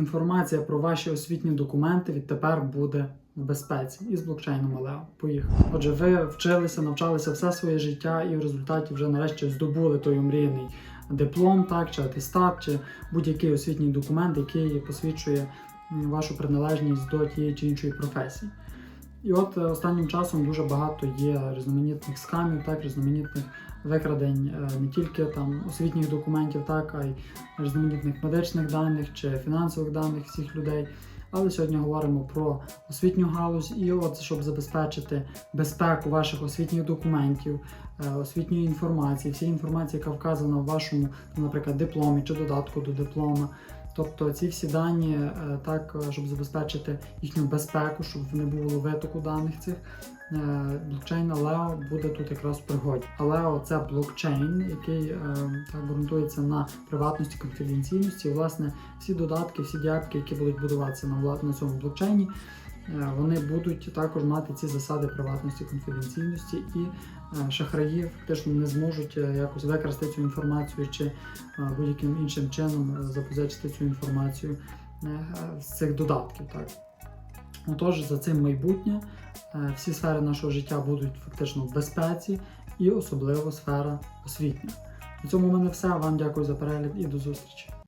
Інформація про ваші освітні документи відтепер буде в безпеці із блокчейном Алео. Поїхали. Отже, ви вчилися, навчалися все своє життя і в результаті вже нарешті здобули той омріяний диплом, так, чи атестат, чи будь-який освітній документ, який посвідчує вашу приналежність до тієї чи іншої професії. І от е, останнім часом дуже багато є різноманітних скамів, так, різноманітних викрадень е, не тільки там освітніх документів, так, а й різноманітних медичних даних чи фінансових даних всіх людей. Але сьогодні говоримо про освітню галузь, і от щоб забезпечити безпеку ваших освітніх документів, е, освітньої інформації, всієї інформації, яка вказана в вашому, наприклад, дипломі чи додатку до диплома. Тобто ці всі дані, е, так, е, щоб забезпечити їхню безпеку, щоб не було витоку даних цих. е, Блокчейн Aleo буде тут якраз в пригоді. Aleo – це блокчейн, який так ґрунтується на приватності, конфіденційності. Власне, всі додатки, всі діапки, які будуть будуватися на, на цьому блокчейні, вони будуть також мати ці засади приватності, конфіденційності, і е, шахраї фактично не зможуть е, якось використати цю інформацію чи е, будь-яким іншим чином е, запозичити цю інформацію е, з цих додатків. Так. Отож, за цим майбутнє Е, всі сфери нашого життя будуть фактично в безпеці, і особливо сфера освітня. На цьому в мене все. Вам дякую за перегляд і до зустрічі.